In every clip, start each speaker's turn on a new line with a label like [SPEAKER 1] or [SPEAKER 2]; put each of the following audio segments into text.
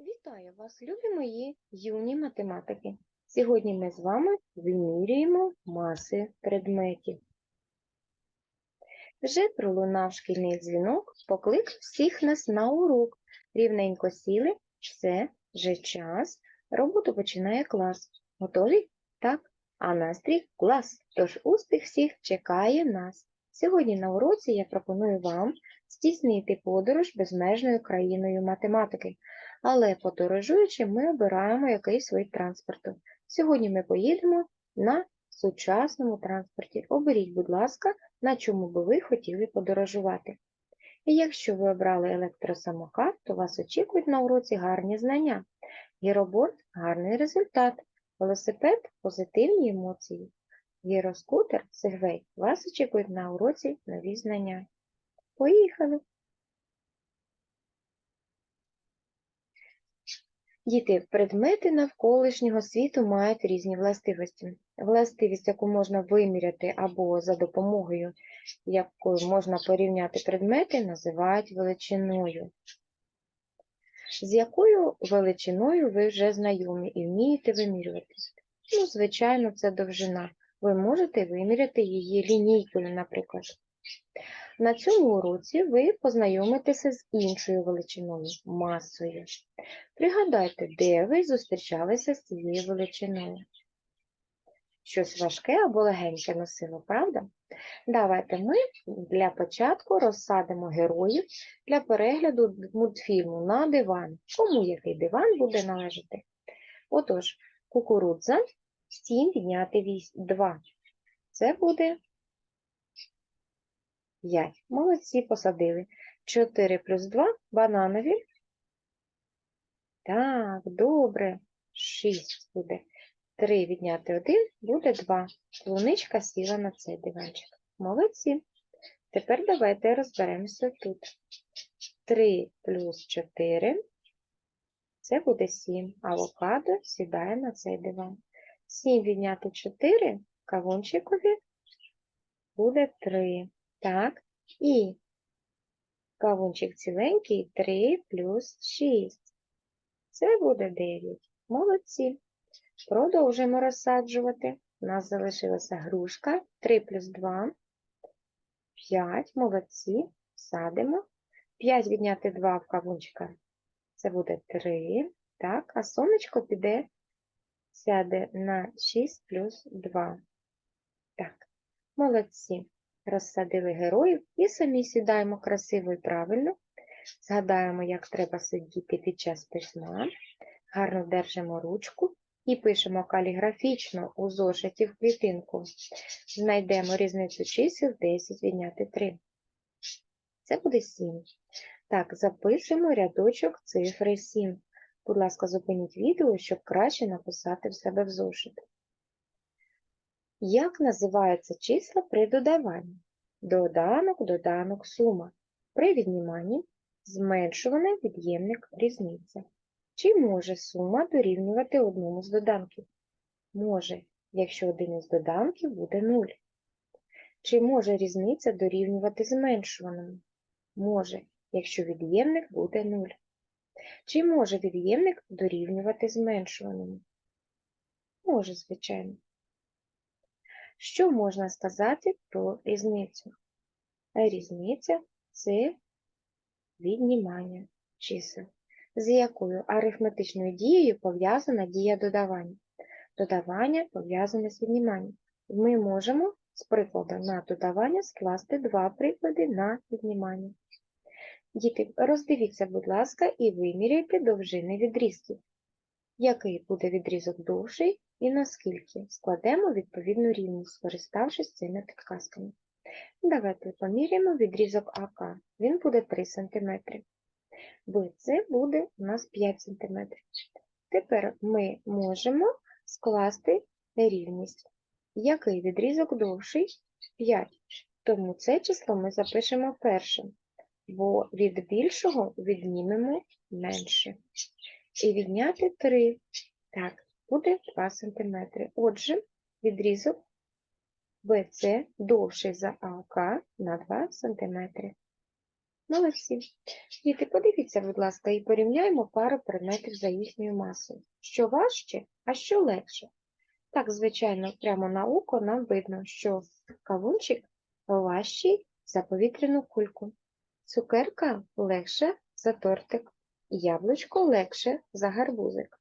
[SPEAKER 1] Вітаю вас, любі мої юні математики! Сьогодні ми з вами вимірюємо маси предметів. Вже пролунав шкільний дзвінок, поклик всіх нас на урок. Рівненько сіли, все, вже час, роботу починає клас. Готові? Так, а настрій клас, тож успіх всіх чекає нас. Сьогодні на уроці я пропоную вам здійснити подорож безмежною країною математики. Але подорожуючи, ми обираємо якийсь вид транспорту. Сьогодні ми поїдемо на сучасному транспорті. Оберіть, будь ласка, на чому би ви хотіли подорожувати. І якщо ви обрали електросамокат, то вас очікують на уроці гарні знання. Гіроборд – гарний результат, велосипед – позитивні емоції. Гіроскутер – сегвей. Вас очікують на уроці нові знання. Поїхали! Діти, предмети навколишнього світу мають різні властивості. Властивість, яку можна виміряти або за допомогою якою можна порівняти предмети, називають величиною. З якою величиною ви вже знайомі і вмієте вимірювати? Ну, звичайно, це довжина. Ви можете виміряти її лінійкою, наприклад. На цьому уроці ви познайомитеся з іншою величиною масою. Пригадайте, де ви зустрічалися з цією величиною. Щось важке або легеньке носило, правда? Давайте ми для початку розсадимо героїв для перегляду мультфільму на диван. Кому який диван буде належати? Отож, кукурудза 7 підняти 2. Це буде 5. Молодці посадили. 4 плюс 2 бананові. Так, добре. 6 буде. 3 відняти 1 буде 2. Луничка сіла на цей диванчик. Молодці. Тепер давайте розберемося тут. 3 плюс 4 це буде 7. Авокадо сідає на цей диван. 7 відняти 4 кавунчикові буде 3. Так, і кавунчик ціленький 3 плюс 6. Це буде 9. Молодці. Продовжуємо розсаджувати. У нас залишилася грушка 3 плюс 2. 5. Молодці. Садимо. 5 відняти 2 в кавунчика. Це буде 3. Так, а сонечко піде, сяде на 6 плюс 2. Так, молодці. Розсадили героїв і самі сідаємо красиво і правильно. Згадаємо, як треба сидіти під час письма. Гарно держимо ручку і пишемо каліграфічно у зошиті в клітинку. Знайдемо різницю чисел 10 відняти 3. Це буде 7. Так, записуємо рядочок цифри 7. Будь ласка, зупиніть відео, щоб краще написати в себе в зошит. Як називаються числа при додаванні? Доданок, доданок, сума. При відніманні зменшуваний від'ємник різниця. Чи може сума дорівнювати одному з доданків? Може, якщо один із доданків буде 0. Чи може різниця дорівнювати зменшуваному? Може, якщо від'ємник буде 0. Чи може від'ємник дорівнювати зменшуваному? Може, звичайно. Що можна сказати про різницю? Різниця це віднімання чисел, з якою арифметичною дією пов'язана дія додавання. Додавання пов'язане з відніманням. Ми можемо з прикладу на додавання скласти два приклади на віднімання. Діти, роздивіться, будь ласка, і виміряйте довжини відрізків. Який буде відрізок довший і наскільки? Складемо відповідну рівність, скориставшись цими підказками. Давайте поміряємо відрізок АК. Він буде 3 см. БЦ буде у нас 5 см. Тепер ми можемо скласти рівність. Який відрізок довший? 5. Тому це число ми запишемо першим, бо від більшого віднімемо менше. І відняти 3. Так, буде 2 см. Отже, відрізок BC довший за АК на 2 см. Молодці. Діти, подивіться, будь ласка, і порівняємо пару предметів за їхньою масою. Що важче, а що легше. Так, звичайно, прямо на око нам видно, що кавунчик важчий за повітряну кульку, цукерка легше за тортик, яблучко легше за гарбузик.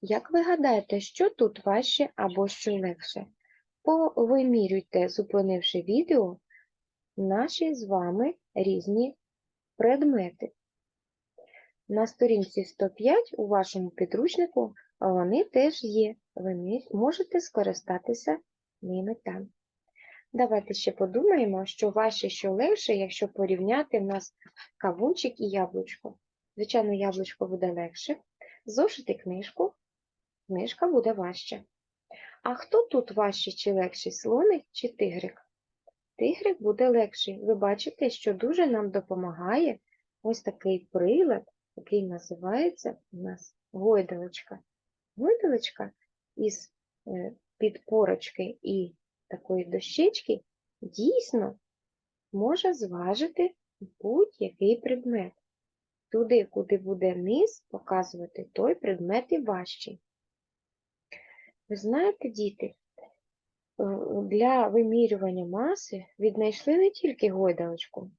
[SPEAKER 1] Як ви гадаєте, що тут важче або що легше? Повимірюйте, зупинивши відео, наші з вами різні предмети. На сторінці 105 у вашому підручнику вони теж є. Ви можете скористатися ними там. Давайте ще подумаємо, що важче, що легше, якщо порівняти в нас кавунчик і яблучко. Звичайно, яблучко буде легше. Зошити книжку, книжка буде важче. А хто тут важче чи легший, слоник чи тигрик? Тигрик буде легший. Ви бачите, що дуже нам допомагає ось такий прилад, який називається у нас гойдалочка. Гойдалочка із е, підпорочки і такої дощечки дійсно може зважити будь-який предмет. Туди, куди буде низ, показувати той предмет і важчий. Ви знаєте, діти, для вимірювання маси віднайшли не тільки гойдалочку.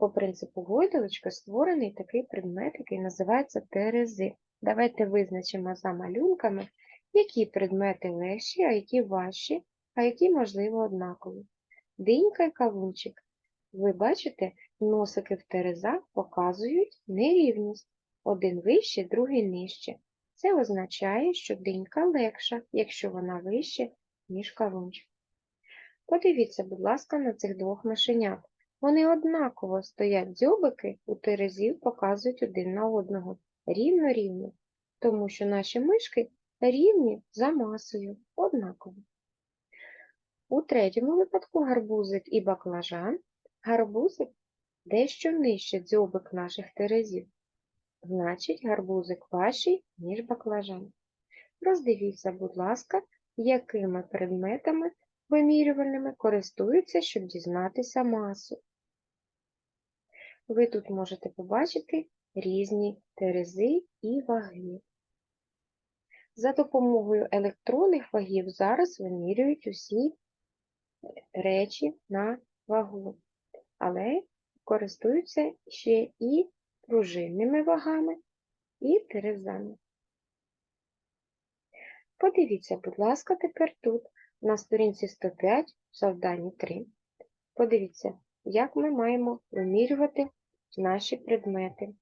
[SPEAKER 1] По принципу гойдалочка створений такий предмет, який називається терези. Давайте визначимо за малюнками, які предмети легші, а які важчі, а які, можливо, однакові. Динька і кавунчик. Ви бачите, носики в терезах показують нерівність. Один вище, другий нижче. Це означає, що динька легша, якщо вона вище, ніж кавунчик. Подивіться, будь ласка, на цих двох мишенят. Вони однаково стоять дзьобики, у терезів показують один на одного. Рівно-рівно. Тому що наші мишки рівні за масою, однаково. У третьому випадку гарбузик і баклажан. Гарбузик дещо нижче дзьобик наших терезів. Значить, гарбузик важчий, ніж баклажан. Роздивіться, будь ласка, якими предметами вимірювальними користуються, щоб дізнатися масу. Ви тут можете побачити різні терези і ваги. За допомогою електронних вагів зараз вимірюють усі речі на вагу, але користуються ще і пружинними вагами і терезами. Подивіться, будь ласка, тепер тут, на сторінці 105, в завданні 3. Подивіться, як ми маємо вимірювати наші предмети.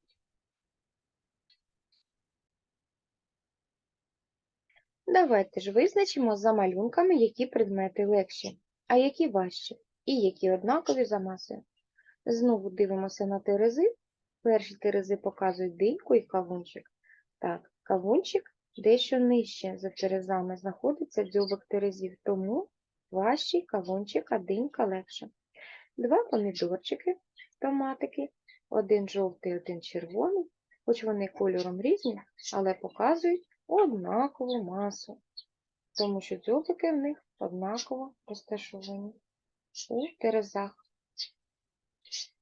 [SPEAKER 1] Давайте ж визначимо за малюнками, які предмети легші, а які важчі, і які однакові за масою. Знову дивимося на терези. Перші терези показують диньку і кавунчик. Так, кавунчик дещо нижче за терезами знаходиться дзьобик терезів, тому важчий кавунчик, а динька легша. Два помідорчики, томатики, один жовтий, один червоний, хоч вони кольором різні, але показують однакову масу, тому що дзьобики в них однаково розташовані у терезах.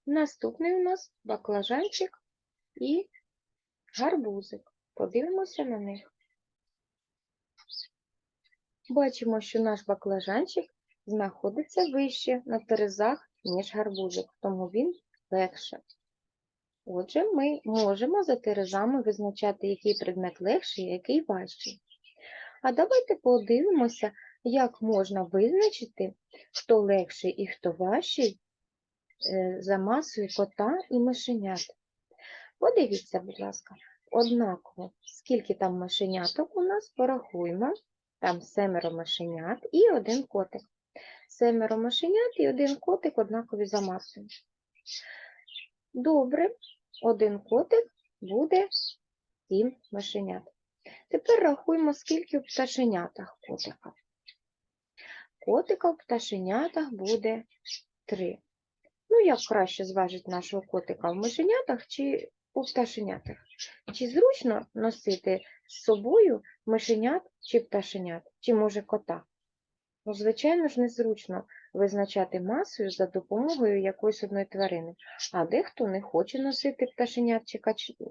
[SPEAKER 1] Наступний у нас баклажанчик і гарбузик. Подивимося на них. Бачимо, що наш баклажанчик знаходиться вище на терезах, ніж гарбузик, тому він легше. Отже, ми можемо за терезами визначати, який предмет легший, який важчий. А давайте подивимося, як можна визначити, хто легший і хто важчий за масою кота і мишенят. Подивіться, будь ласка, однаково, скільки там мишеняток у нас, порахуємо. Там семеро мишенят і один котик. Семеро мишенят і один котик однакові за масою. Добре, один котик буде сім мишенят. Тепер рахуємо, скільки в пташенятах котика. Котика в пташенятах буде три. Ну, як краще зважити нашого котика в мишенятах чи у пташенятах? Чи зручно носити з собою мишенят чи пташенят, чи може кота? Ну, звичайно ж, незручно визначати масою за допомогою якоїсь одної тварини, а дехто не хоче носити пташенят чи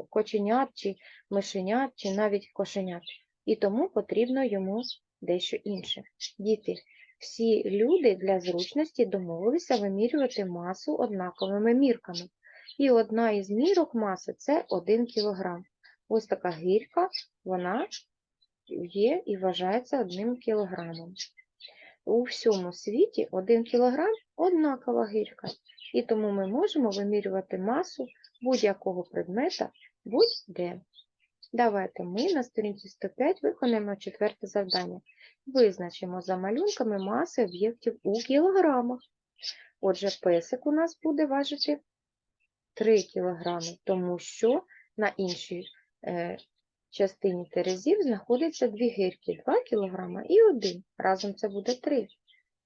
[SPEAKER 1] коченят, чи мишенят, чи навіть кошенят, і тому потрібно йому дещо інше. Діти, всі люди для зручності домовилися вимірювати масу однаковими мірками. І одна із мірок маси це 1 кг. Ось така гірка, вона є і вважається одним кілограмом. У всьому світі 1 кілограм однакова гірка, і тому ми можемо вимірювати масу будь-якого предмета будь-де. Давайте ми на сторінці 105 виконаємо четверте завдання. Визначимо за малюнками маси об'єктів у кілограмах. Отже, песик у нас буде важити 3 кілограми, тому що на іншій е, частині терезів знаходиться дві гирки 2 кг і 1. Разом це буде 3.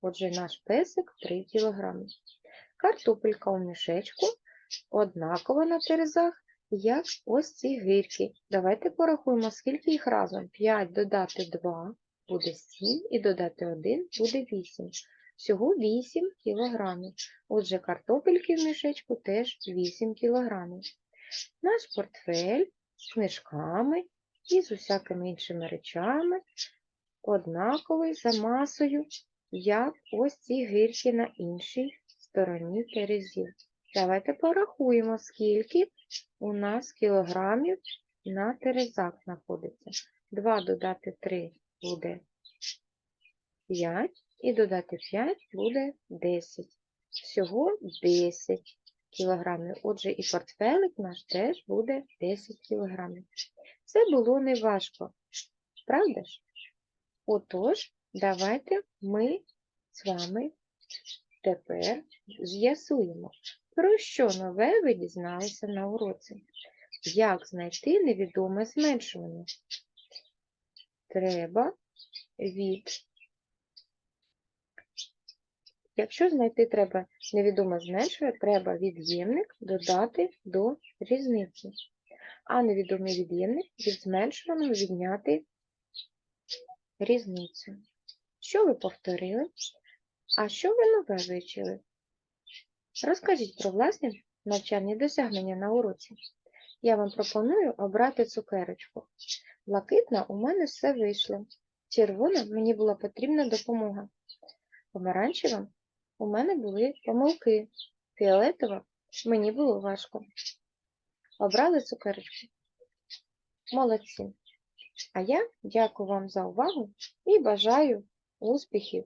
[SPEAKER 1] Отже, наш песик 3 кг. Картопелька у мішечку однакова на терезах, як ось ці гирки. Давайте порахуємо, скільки їх разом. 5 додати 2 буде 7 і додати 1 буде 8. Всього 8 кілограмів. Отже, картопельки в мішечку теж 8 кілограмів. Наш портфель з книжками і з усякими іншими речами однаковий за масою, як ось ці гирки на іншій стороні терезів. Давайте порахуємо, скільки у нас кілограмів на терезах знаходиться. 2 додати 3 буде 5, і додати 5 буде 10. Всього 10 кілограмів. Отже, і портфелик наш теж буде 10 кілограмів. Це було неважко, правда ж? Отож, давайте ми з вами тепер з'ясуємо, про що нове ви дізналися на уроці. Як знайти невідоме зменшування? Треба від. Якщо знайти треба невідоме зменшення, треба від'ємник додати до різниці. А невідомий від'ємник від зменшуваного відняти різницю. Що ви повторили? А що ви нове вивчили? Розкажіть про власні навчальні досягнення на уроці. Я вам пропоную обрати цукерочку. Блакитна у мене все вийшло. Червона мені була потрібна допомога. Помаранчева у мене були помилки. Фіолетова мені було важко. Обрали цукерочку. Молодці. А я дякую вам за увагу і бажаю успіхів